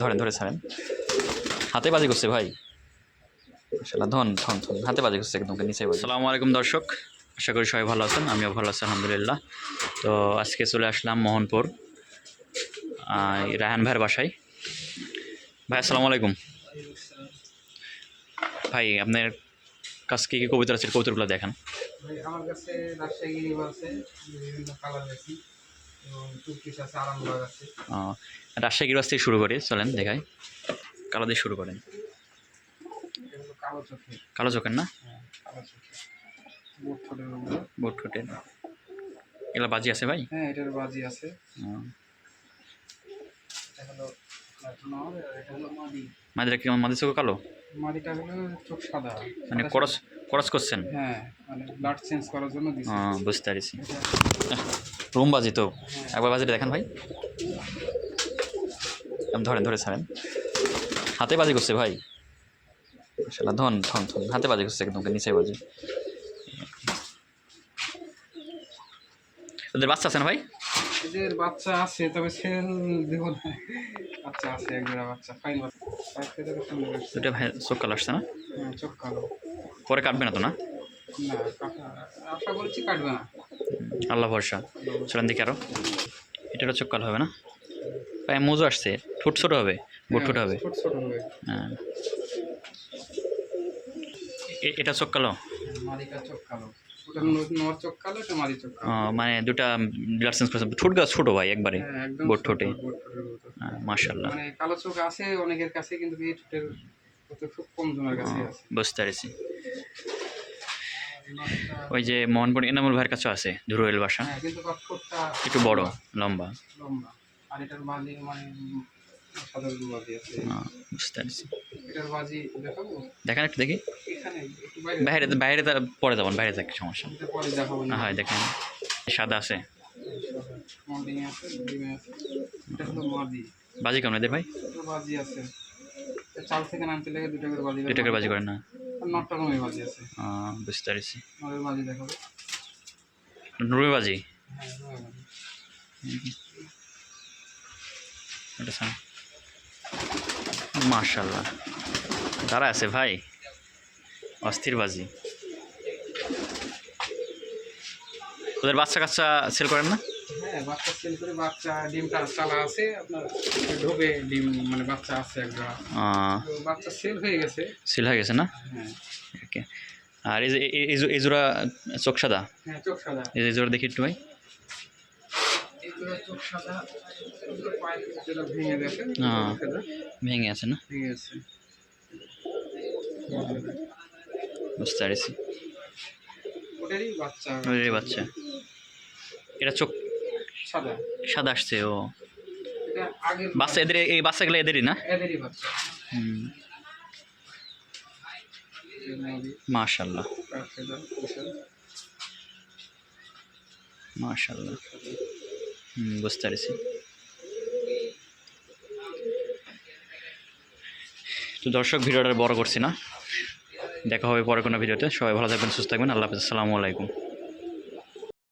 ধরেন ধরে ছাড়েন হাতে বাজি করছে ভাই। ধন ধন ধন। হাতে বাজি করছে একদম নিচে বাজি। আসসালামু আলাইকুম দর্শক আশা করি সবাই ভালো আছেন আমিও ভালো আছি আলহামদুলিল্লাহ। তো আজকে চলে আসলাম মোহনপুর এই রায়হান ভাইয়ের বাসায়। ভাই আসসালামু আলাইকুম। ভাই আপনার কাছে কী কী কবিতা আছে কবিতাগুলো দেখান। ভাই, আমার কাছে রাজশাহী আছে বিভিন্ন কালার রাজশাহী গিরবাজ থেকে শুরু করি চলেন দেখাই। কালো দিয়ে শুরু করেন। কালো চোখের। না? হ্যাঁ বুট ঠোঁটের মধ্যে এগুলো বাজি আছে ভাই? হ্যাঁ এটার বাজি আছে। মাদিরা কি মাদি চোখ কালো? মাদিটা হলো চোখ সাদা। মানে করস করস করছেন? হ্যাঁ মানে ব্লাড চেঞ্জ করার জন্য দিছি। আহ, বুঝতে পারছি। রুম বাজি তো একবার বাজিটা দেখেন ভাই। ধরেন ধরে ছাড়েন। হাতে বাজি করছে ভাই। মাশাআল্লাহ ধন ধন ধন। হাতে বাজি করছে একদম নিচে বাজি। ওদের বাচ্চা আছে না ভাই? এদের বাচ্চা আছে তবে সেল দেব না। বাচ্চা আছে বাচ্চা ফাইন বাচ্চা। দুটা ভাই চোখ কালো আসছে না? হ্যাঁ চোখ কালো। পরে কাটবে না তো না? না। আশা করছি কাটবে না। আল্লাহ ভরসা। চলেন দেখি আরও। এটারও চোখ কালো হবে না? পায়ে মোজো আসছে। ঠোঁট ছোট হবে বুট ঠোঁট হবে। হ্যাঁ। এটা চোখ কালো? মানে দুটা ব্লাড সেন্স করছে। ঠোঁট গাছ ছোটো ভাই একবারে। হ্যাঁ, বোট ঠোঁটে। মতো। মার্শাল্লাহ মানে কালো চোখ আছে অনেকের কাছে কিন্তু এই ঠোঁটের খুব কম জনের কাছে বুঝতে পারছি। ওই যে মোহনপুর এনামুল ভাইয়ের কাছে আছে ধুরুয়েল বাসা। হ্যাঁ একটু বড় লম্বা। মানে দেখেন একটু দেখি। বাইরে। বাইরে তার পরে যাবেন বাইরে থাকে সমস্যা হয় দেখেন। সাদা আছে। বাজি কেমন এদের ভাই? বাজি আছে। চাল থেকে নামতে লেগে দুটো করে বাজি। টাকার বাজি করেন না। বুঝতে পারছি। হ্যাঁ মার্শাল্লাহ তারা আছে ভাই। অস্থির বাজি। ওদের বাচ্চা কাচ্চা সেল করেন না? হ্যাঁ বাচ্চা সেল করে বাচ্চা ডিমটা চালা আছে আপনার ঢোকে ডিম মানে বাচ্চা আছে একটা বাচ্চা সেল হয়ে গেছে। সেল হয়ে গেছে না? হ্যাঁ। ওকে। আর এই যে এই- জোড়া চোখ সাদা? হ্যাঁ চোখ সাদা। এই যে জোড়া দেখি একটু ভাই। ভেঙে আছে না? বুঝতে পারছি। বাচ্চা। বাচ্চা। এটা চোখ সাদা। সাদা আসছে ও। বাচ্চা এদের এই বাচ্চাগুলো এদেরই না? এদেরই বাচ্চা হুম। মাশাল্লাহ মাশাল্লাহ হুম বুঝতে পারছি। তো দর্শক ভিডিওটা বড় করছি না। দেখা হবে পরে কোনো ভিডিওতে। সবাই ভালো থাকবেন সুস্থ থাকবেন। আল্লাহ হাফিজ। আসসালামু আলাইকুম।